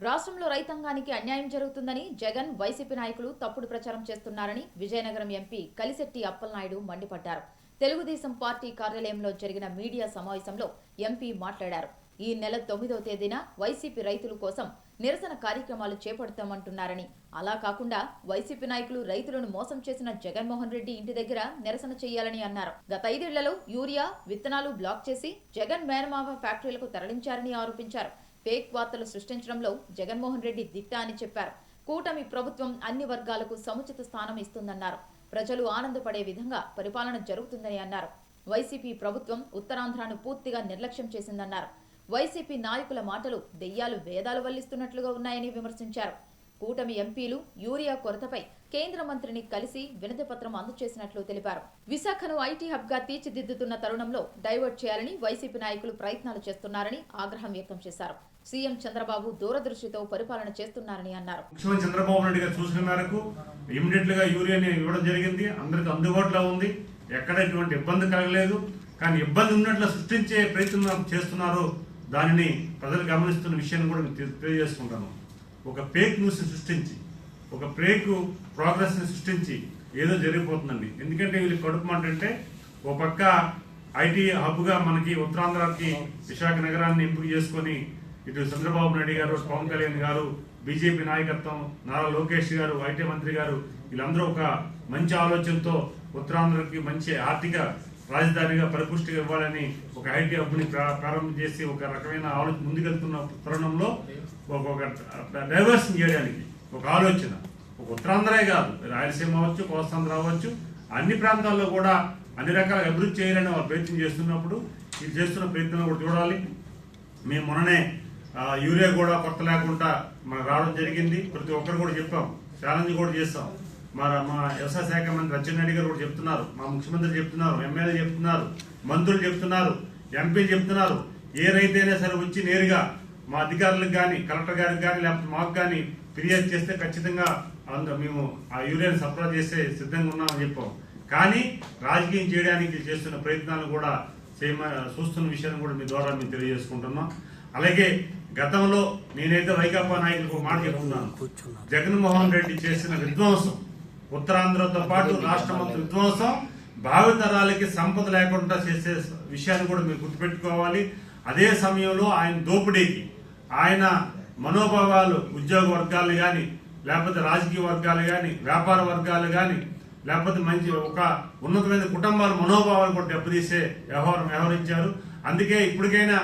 రాష్ట్రంలో రైతాంగానికి అన్యాయం జరుగుతుందని జగన్ వైసీపీ నాయకులు తప్పుడు ప్రచారం చేస్తున్నారని విజయనగరం ఎంపీ కలిశెట్టి అప్పలనాయుడు మండిపడ్డారు. తెలుగుదేశం పార్టీ కార్యాలయంలో జరిగిన మీడియా సమావేశంలో ఎంపీ మాట్లాడారు. ఈ నెల తొమ్మిదవ తేదీన వైసీపీ రైతుల కోసం నిరసన కార్యక్రమాలు చేపడతామంటున్నారని. అలా కాకుండా వైసీపీ నాయకులు రైతులను మోసం చేసిన జగన్మోహన్ రెడ్డి ఇంటి దగ్గర నిరసన చేయాలని అన్నారు. గత ఐదేళ్ళలో యూరియా విత్తనాలు బ్లాక్ చేసి జగన్ మేనమావ ఫ్యాక్టరీలకు తరలించారని ఆరోపించారు. ఫేక్ వార్తలు సృష్టించడంలో జగన్మోహన్ రెడ్డి దిట్ట అని చెప్పారు. కూటమి ప్రభుత్వం అన్ని వర్గాలకు సముచిత స్థానం ఇస్తుందన్నారు. ప్రజలు ఆనందపడే విధంగా పరిపాలన జరుగుతుందని అన్నారు. వైసీపీ ప్రభుత్వం ఉత్తరాంధ్రాను పూర్తిగా నిర్లక్ష్యం చేసిందన్నారు. వైసీపీ నాయకుల మాటలు దెయ్యాలు వేదాలు వల్లిస్తున్నట్లుగా ఉన్నాయని విమర్శించారు. కూటమి ఎంపీలు యూరియా కొరతపై కేంద్ర మంత్రిని కలిసి వినతి పత్రం అందజేసినట్లు తెలిపారు. విశాఖను ఐటీ హబ్గా తీర్చిదిద్దుతున్న తరుణంలో డైవర్ట్ చేయాలని వైసీపీ నాయకులు ప్రయత్నాలు చేస్తున్నారని ఆగ్రహం వ్యక్తం చేశారు. సీఎం చంద్రబాబు దూరదృష్టితో పరిపాలన చేస్తున్నారని అన్నారు. ముఖ్యమంత్రి చంద్రబాబు నాయుడు గారు చూసిన మేరకు ఇమీడియట్గా యూరియాని ఇవ్వడం జరిగింది. అందరికి అందుబాటులో ఉంది. ఎక్కడ ఎటువంటి ఇబ్బంది కలగలేదు. కానీ ఇబ్బంది ఉన్నట్లు సృష్టించే ప్రయత్నం చేస్తున్నారు. దానిని ప్రజలు గమనిస్తున్న విషయాన్ని కూడా తెలియజేసుకుంటాను. ఒక ఫేక్ న్యూస్ సృష్టించి ఒక ఫేక్ ప్రోగ్రెస్ని సృష్టించి ఏదో జరిగిపోతుందండి. ఎందుకంటే వీళ్ళు కడుపు మాట అంటే ఓ పక్క ఐటీ హబ్గా మనకి ఉత్తరాంధ్రాకి విశాఖ నగరాన్ని ఎంపిక చేసుకొని ఇటు చంద్రబాబు నాయుడు గారు పవన్ కళ్యాణ్ గారు బీజేపీ నాయకత్వం నారా లోకేష్ గారు ఐటీ మంత్రి గారు వీళ్ళందరూ ఒక మంచి ఆలోచనతో ఉత్తరాంధ్రకి మంచి ఆర్థిక రాజధానిగా పరిపుష్టిగా ఇవ్వాలని ఒక ఐటీ హబ్ని ప్రారంభం చేసి ఒక రకమైన ఆలోచన ముందుకెళ్తున్న తరుణంలో ఒక డైవర్షన్ చేయడానికి ఒక ఆలోచన. ఒక ఉత్తరాంధ్రే కాదు. రాయలసీమ అవ్వచ్చు కోస్తాంధ్ర అవ్వచ్చు అన్ని ప్రాంతాల్లో కూడా అన్ని రకాల అభివృద్ధి చేయాలని వాళ్ళు ప్రయత్నం చేస్తున్నప్పుడు ఇది చేస్తున్న ప్రయత్నం కూడా చూడాలి. మేము మొన్ననే యూరియా కూడా కొత్త లేకుండా మనకు రావడం జరిగింది. ప్రతి ఒక్కరు కూడా చెప్పాం. ఛాలెంజ్ కూడా చేస్తాం. మరి మా వ్యవసాయ శాఖ మంత్రి అచ్చెన్నాయుడు గారు కూడా చెప్తున్నారు. మా ముఖ్యమంత్రి చెప్తున్నారు ఎమ్మెల్యే చెప్తున్నారు మంత్రులు చెప్తున్నారు ఎంపీలు చెప్తున్నారు. ఏ రైతైనా సరే వచ్చి నేరుగా మా అధికారులకు కానీ కలెక్టర్ గారికి కానీ లేకపోతే మాకు కానీ ఫిర్యాదు చేస్తే ఖచ్చితంగా మేము ఆ యూరియాని సరఫరా చేసే సిద్ధంగా ఉన్నామని చెప్పాం. కానీ రాజకీయం చేయడానికి చేస్తున్న ప్రయత్నాలు కూడా చేయమ చూస్తున్న విషయాన్ని కూడా మీ ద్వారా మేము తెలియజేసుకుంటున్నాం. అలాగే గతంలో నేనైతే వైకాపా నాయకులకు మాట చెప్తున్నాను. జగన్మోహన్ రెడ్డి చేసిన విధ్వంసం ఉత్తరాంధ్రతో పాటు రాష్ట్రం విధ్వంసం భావితరాలకి సంపద లేకుండా చేసే విషయాన్ని కూడా మీరు గుర్తుపెట్టుకోవాలి. అదే సమయంలో ఆయన దోపిడీకి ఆయన మనోభావాలు ఉద్యోగ వర్గాలు కానీ లేకపోతే రాజకీయ వర్గాలు కానీ వ్యాపార వర్గాలు కానీ లేకపోతే మంచి ఒక ఉన్నతమైన కుటుంబాల మనోభావాలు కూడా దెబ్బతీసే వ్యవహారం వ్యవహరించారు. అందుకే ఇప్పటికైనా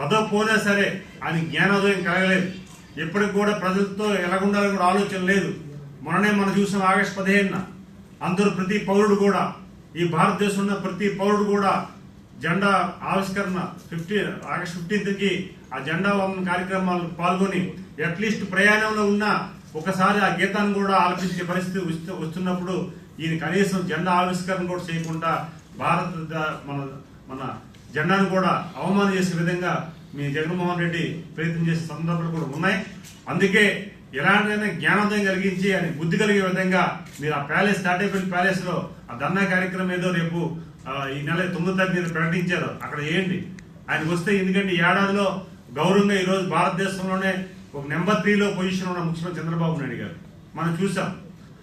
పదవి పోయినా సరే ఆయన జ్ఞానోదయం కలగలేదు. ఇప్పటికి కూడా ప్రజలతో ఎలాగుండాలని కూడా ఆలోచన లేదు. మొన్ననే మనం చూసిన ఆగస్టు పదిహేనున అందరూ ప్రతి పౌరుడు కూడా ఈ భారతదేశంలో ఉన్న ప్రతి పౌరుడు కూడా జెండా ఆవిష్కరణ ఫిఫ్టీన్ ఆగస్ట్ ఫిఫ్టీన్త్కి ఆ జెండా వందన కార్యక్రమాలు పాల్గొని అట్లీస్ట్ ప్రయాణంలో ఉన్న ఒకసారి ఆ గీతాన్ని కూడా ఆలపించే పరిస్థితి వస్తు- వస్తున్నప్పుడు ఈయన కనీసం జెండా ఆవిష్కరణ కూడా చేయకుండా భారత మన మన జెండాను కూడా అవమానం చేసే విధంగా మీ జగన్మోహన్ రెడ్డి ప్రయత్నం చేసే సందర్భాలు కూడా ఉన్నాయి. అందుకే ఎలాంటి జ్ఞానోదయం కలిగించి అని బుద్ధి కలిగే విధంగా మీరు ఆ ప్యాలెస్ తాటేపల్లి ప్యాలెస్లో ఆ ధర్నా కార్యక్రమం ఏదో రేపు ఈ నెల తొమ్మిది తారీఖు ప్రకటించారు. అక్కడ ఏంటి? ఆయన వస్తే ఎందుకంటే ఈ ఏడాదిలో గౌరవంగా ఈరోజు భారతదేశంలోనే ఒక నెంబర్ త్రీలో పొజిషన్ ఉన్న ముఖ్యమంత్రి చంద్రబాబు నాయుడు గారు. మనం చూసాం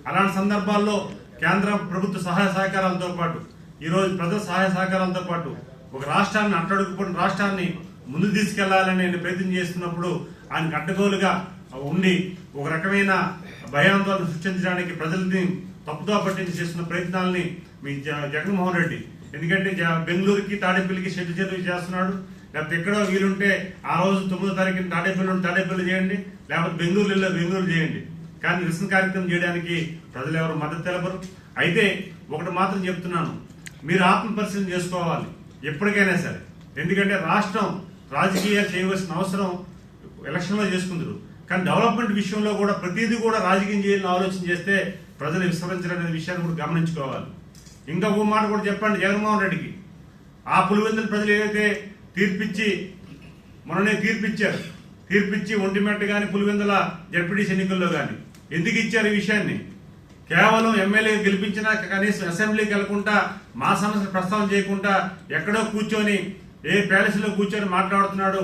అలాంటి సందర్భాల్లో కేంద్ర ప్రభుత్వ సహాయ సహకారాలతో పాటు ఈరోజు ప్రజల సహాయ సహకారాలతో పాటు ఒక రాష్ట్రాన్ని అట్టడుగుపోయిన రాష్ట్రాన్ని ముందు తీసుకెళ్ళాలని ఆయన ప్రయత్నం చేస్తున్నప్పుడు ఆయనకు అడ్డగోలుగా ఉండి ఒక రకమైన భయాందోళన సృష్టించడానికి ప్రజల్ని తప్పుదో పట్టించి చేస్తున్న ప్రయత్నాలని మీ జ- జగన్మోహన్ రెడ్డి. ఎందుకంటే జ- బెంగళూరుకి తాడేపల్లికి షెడ్ చెరువు చేస్తున్నాడు. లేకపోతే ఎక్కడో వీలుంటే ఆ రోజు తొమ్మిదో తారీఖున తాడేపల్లి తాడేపల్లి చేయండి. లేకపోతే బెంగళూరు వెళ్ళి బెంగళూరు చేయండి. కానీ నిరసన కార్యక్రమం చేయడానికి ప్రజలు ఎవరు మద్దతు తెలపరు. అయితే ఒకటి మాత్రం చెప్తున్నాను. మీరు ఆత్మ పరిశీలన చేసుకోవాలి. ఎప్పటికైనా సరే. ఎందుకంటే రాష్ట్రం రాజకీయాలు చేయవలసిన అవసరం ఎలక్షన్లో చేసుకుందరు. కానీ డెవలప్మెంట్ విషయంలో కూడా ప్రతిదీ కూడా రాజకీయం చేయాలని ఆలోచన చేస్తే ప్రజలు విస్మరించాలనే విషయాన్ని కూడా గమనించుకోవాలి. ఇంకా ఒక మాట కూడా చెప్పండి జగన్మోహన్ రెడ్డికి. ఆ పులివెందుల ప్రజలు ఏదైతే తీర్పిచ్చి మననే తీర్పిచ్చారు తీర్పిచ్చి ఒంటిమెట్ట కానీ పులివెందుల జడ్పీటీసీ ఎన్నికల్లో కానీ ఎందుకు ఇచ్చారు ఈ విషయాన్ని? కేవలం ఎమ్మెల్యే గెలిపించినా కనీసం అసెంబ్లీకి వెళ్ళకుండా మా సమస్యలు ప్రస్తావన చేయకుండా ఎక్కడో కూర్చొని ఏ ప్యాలెస్లో కూర్చొని మాట్లాడుతున్నాడు